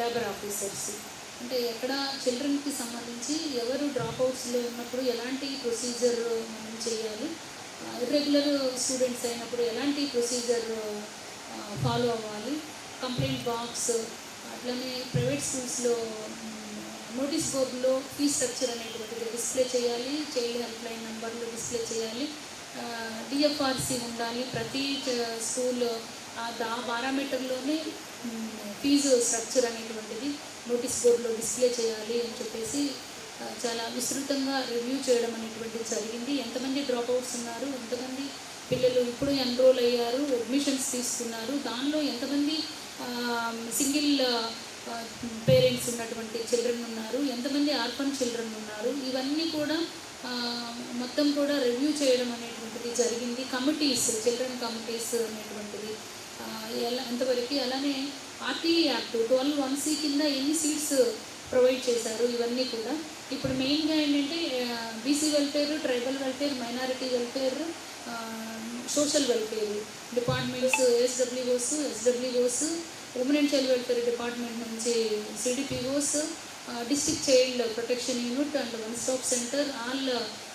Labour officers అంటే ఎక్కడ చిల్డ్రన్కి సంబంధించి ఎవరు డ్రాప్ అవుట్స్లో ఉన్నప్పుడు ఎలాంటి ప్రొసీజర్ మనం చేయాలి? ఇర్రెగ్యులర్ స్టూడెంట్స్ అయినప్పుడు ఎలాంటి ప్రొసీజర్ ఫాలో అవ్వాలి? కంప్లైంట్ బాక్స్ అట్లనే ప్రైవేట్ స్కూల్స్లో నోటీస్ బోర్డులో ఫీ స్ట్రక్చర్ అనేటువంటిది డిస్ప్లే చేయాలి చైల్డ్ హెల్ప్ లైన్ నెంబర్లు డిస్ప్లే చేయాలి డిఎఫ్ఆర్సి ఉండాలి. ప్రతి స్కూల్లో స్కూల్ ఆ దా పారామీటర్లోనే ఫీజు స్ట్రక్చర్ అనేటువంటిది నోటీస్ బోర్డులో డిస్ప్లే చేయాలి అని చెప్పేసి చాలా విస్తృతంగా రివ్యూ చేయడం అనేటువంటిది జరిగింది. ఎంతమంది డ్రాప్ అవుట్స్ ఉన్నారు? ఎంతమంది పిల్లలు ఇప్పుడు ఎన్రోల్ అయ్యారు? అడ్మిషన్స్ తీసుకున్నారు? దానిలో ఎంతమంది సింగిల్ పేరెంట్స్ ఉన్నటువంటి చిల్డ్రన్ ఉన్నారు? ఎంతమంది ఆర్ఫన్ చిల్డ్రన్ ఉన్నారు? ఇవన్నీ కూడా మొత్తం కూడా రివ్యూ చేయడం అనేటువంటిది జరిగింది. కమిటీస్ చిల్డ్రన్ కమిటీస్ అనేటువంటిది ఎలా ఎంతవరకు అలానే RTE act twelve one C కింద ఎన్ని సీట్స్ ప్రొవైడ్ చేశారు ఇవన్నీ కూడా. ఇప్పుడు మెయిన్గా ఏంటంటే BC welfare tribal welfare minority welfare social welfare departments ఎస్డబ్ల్యూఓస్ ఎస్డబ్ల్యూఓస్ women and child welfare department నుంచి CDPOs district child protection unit and one stop centre all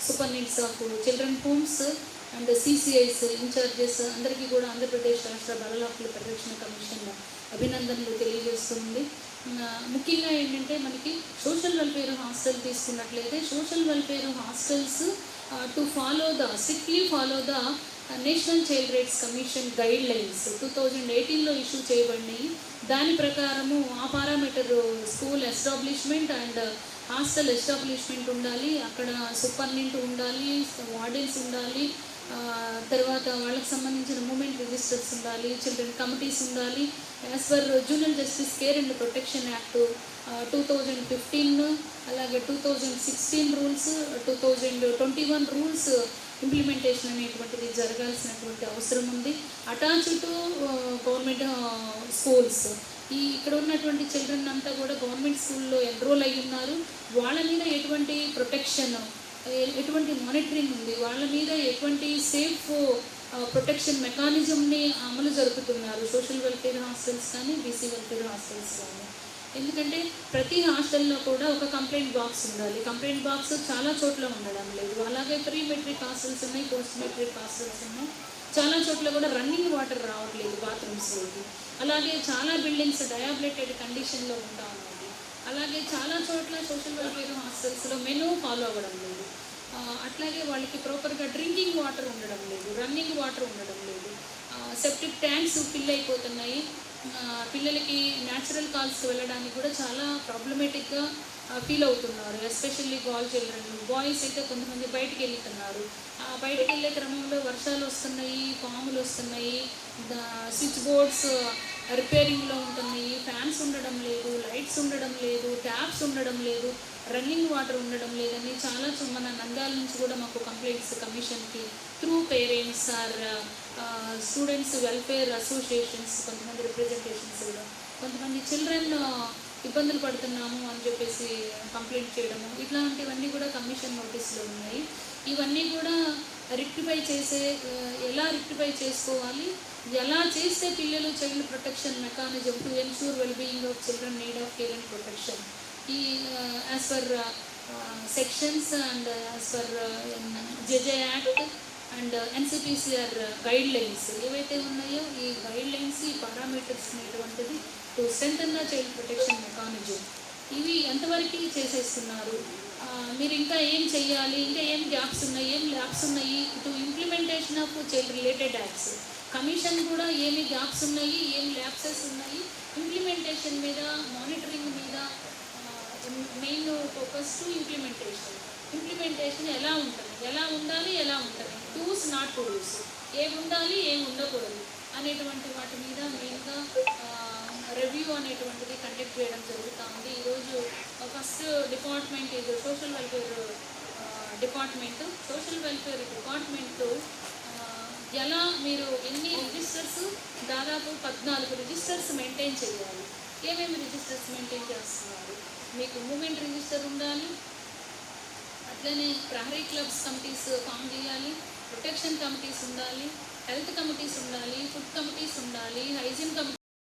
super needs of children homes and సిసిఐస్ in-charges అందరికీ కూడా ఆంధ్రప్రదేశ్ రాష్ట్ర బాలల హక్కుల పరిరక్షణ commission అభినందనలు తెలియజేస్తుంది. ముఖ్యంగా ఏంటంటే మనకి సోషల్ వెల్ఫేర్ హాస్టల్ తీసుకున్నట్లయితే social welfare hostels to follow the strictly follow the national child rights commission guidelines two thousand ఎయిటీన్లో ఇష్యూ చేయబడినాయి. దాని ప్రకారము ఆ parameter school establishment and hostel establishment ఉండాలి. అక్కడ సూపర్నెంట్ ఉండాలి వార్డెన్స్ ఉండాలి తర్వాత వాళ్ళకి సంబంధించిన మూమెంట్ రిజిస్టర్స్ ఉండాలి చిల్డ్రన్ కమిటీస్ ఉండాలి. As per juvenile justice care and protection act two thousand fifteen అలాగే two thousand sixteen rules two thousand twenty one rules implementation అనేటువంటిది జరగాల్సినటువంటి అవసరం ఉంది. అటాచ్ టు గవర్నమెంట్ స్కూల్స్ ఈ ఇక్కడ ఉన్నటువంటి చిల్డ్రన్ అంతా కూడా గవర్నమెంట్ స్కూల్లో ఎన్రోల్ అయి ఉన్నారు. వాళ్ళ మీద ఎటువంటి ప్రొటెక్షన్ ఎటువంటి మానిటరింగ్ ఉంది? వాళ్ళ మీద ఎటువంటి సేఫ్ ప్రొటెక్షన్ మెకానిజంని అమలు జరుపుతున్నారు? సోషల్ వెల్ఫేర్ హాస్టల్స్ కానీ బీసీ వెల్ఫేర్ హాస్టల్స్ కానీ. ఎందుకంటే ప్రతి హాస్టల్లో కూడా ఒక కంప్లైంట్ బాక్స్ ఉండాలి. కంప్లైంట్ బాక్స్ చాలా చోట్ల ఉండడం లేదు. అలాగే ప్రీ మెట్రిక్ హాస్టల్స్ ఉన్నాయి పోస్ట్ మెట్రిక్ హాస్టల్స్ ఉన్నాయి. చాలా చోట్ల కూడా రన్నింగ్ వాటర్ రావట్లేదు బాత్రూమ్స్లోకి అలాగే చాలా బిల్డింగ్స్ డయాబిలేటెడ్ కండిషన్లో ఉంటా ఉన్నాయి. అలాగే చాలా చోట్ల సోషల్ వెల్ఫేర్ హాస్టల్స్లో మెనూ ఫాలో అవ్వడం లేదు. అట్లాగే వాళ్ళకి ప్రాపర్గా డ్రింకింగ్ వాటర్ ఉండడం లేదు రన్నింగ్ వాటర్ ఉండడం లేదు. సెప్టిక్ ట్యాంక్స్ ఫిల్ అయిపోతున్నాయి పిల్లలకి న్యాచురల్ కాల్స్కి వెళ్ళడానికి కూడా చాలా ప్రాబ్లమేటిక్గా ఫీల్ అవుతున్నారు ఎస్పెషల్లీ గర్ల్ చిల్డ్రన్ బాయ్స్ అయితే కొంతమంది బయటికి వెళ్తున్నారు ఆ బయటికి వెళ్ళే క్రమంలో వర్షాలు వస్తున్నాయి పాములు వస్తున్నాయి స్విచ్ బోర్డ్స్ రిపేరింగ్లో ఉంటున్నాయి ఫ్యాన్స్ ఉండడం లేదు లైట్స్ ఉండడం లేదు ట్యాప్స్ ఉండడం లేదు రన్నింగ్ వాటర్ ఉండడం లేదని చాలా మన నంద్యాల నుంచి కూడా మాకు కంప్లైంట్స్ కమిషన్కి through parents or students welfare associations కొంతమంది రిప్రజెంటేషన్స్ కూడా. కొంతమంది చిల్డ్రన్ ఇబ్బందులు పడుతున్నాము అని చెప్పేసి కంప్లైంట్ చేయడము ఇట్లాంటివన్నీ కూడా కమిషన్ నోటీస్లో ఉన్నాయి. ఇవన్నీ కూడా రెక్టిఫై చేసే ఎలా రెక్టిఫై చేసుకోవాలి ఎలా చేస్తే పిల్లలు child protection mechanism to ensure wellbeing of children need of care and protection ఈ as per sections and as per JJ act and NCPCR guidelines ఏవైతే ఉన్నాయో ఈ గైడ్ లైన్స్ ఈ పారామీటర్స్ అనేటువంటిది to strengthen the child protection mechanism ఇవి ఎంతవరకు చేసేస్తున్నారు? మీరు ఇంకా ఏం చేయాలి ఇంకా ఏం గ్యాప్స్ ఉన్నాయి? ఏం ల్యాబ్స్ ఉన్నాయి? To implementation of child related apps commission కూడా ఏమి గ్యాప్స్ ఉన్నాయి? ఏం ల్యాబ్సెస్ ఉన్నాయి? ఇంప్లిమెంటేషన్ మీద మానిటరింగ్ మీద main focus to implementation implementation ఎలా ఉంటుంది? ఎలా ఉండాలి? ఎలా ఉంటుంది? టూస్ నాట్ టూస్ ఏమి ఉండాలి? ఏమి ఉండకూడదు? అనేటువంటి వాటి మీద మెయిన్గా రివ్యూ అనేటువంటిది కండక్ట్ చేయడం జరుగుతుంది. ఫస్ట్ డిపార్ట్మెంట్ ఇది social welfare department. Social welfare department. ఎలా మీరు ఎన్ని రిజిస్టర్స్? దాదాపు పద్నాలుగు రిజిస్టర్స్ మెయింటైన్ చేయాలి. ఏమేమి రిజిస్టర్స్ మెయింటైన్ చేస్తున్నారు? మీకు మూమెంట్ రిజిస్టర్ ఉండాలి. అట్లనే ప్రహరీ క్లబ్స్ కమిటీస్ ఫామ్ చేయాలి. ప్రొటెక్షన్ కమిటీస్ ఉండాలి. హెల్త్ కమిటీస్ ఉండాలి. ఫుడ్ కమిటీస్ ఉండాలి. Hygiene committee